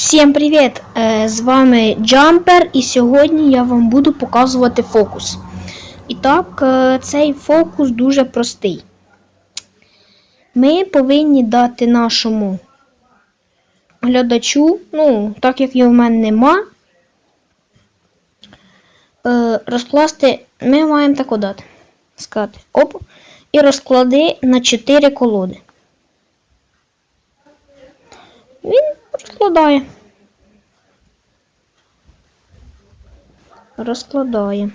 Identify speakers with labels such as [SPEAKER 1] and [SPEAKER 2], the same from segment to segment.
[SPEAKER 1] Всім привіт! Е, З вами Джампер, і сьогодні я вам буду показувати фокус. І так, е, цей фокус дуже простий. Ми повинні дати нашому глядачу, ну, так як його в мене нема, е, розкласти, ми маємо так дати. Сказати, оп, і розклади на 4 колоди. Розкладає. Розкладає.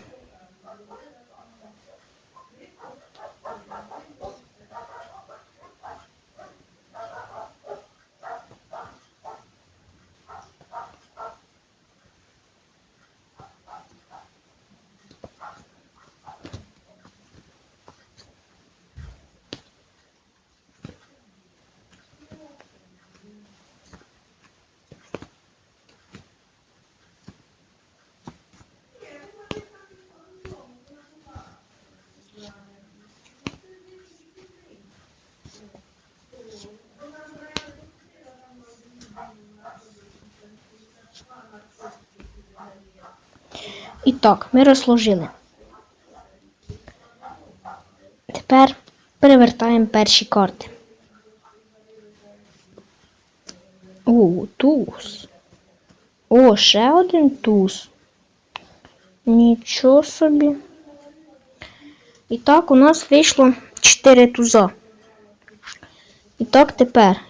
[SPEAKER 1] І так, ми розложили. Тепер перевертаємо перші карти. О, туз. О, ще один туз. Нічого собі. І так, у нас вийшло 4 туза. І так тепер.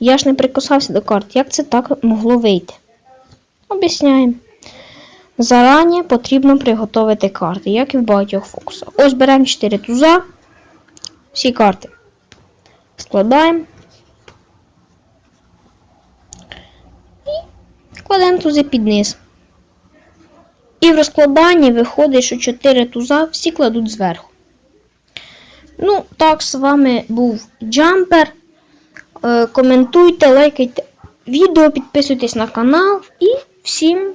[SPEAKER 1] Я ж не прикасався до карт. Як це так могло вийти? Об'ясняємо. Зарані потрібно приготувати карти, як і в багатьох фокусах. Ось беремо 4 туза. Всі карти. Складаємо. І кладемо тузи під низ. І в розкладанні виходить, що 4 туза всі кладуть зверху. Ну, так, з вами був Джампер. Е, Коментуйте, лайкайте відео, підписуйтесь на канал і всім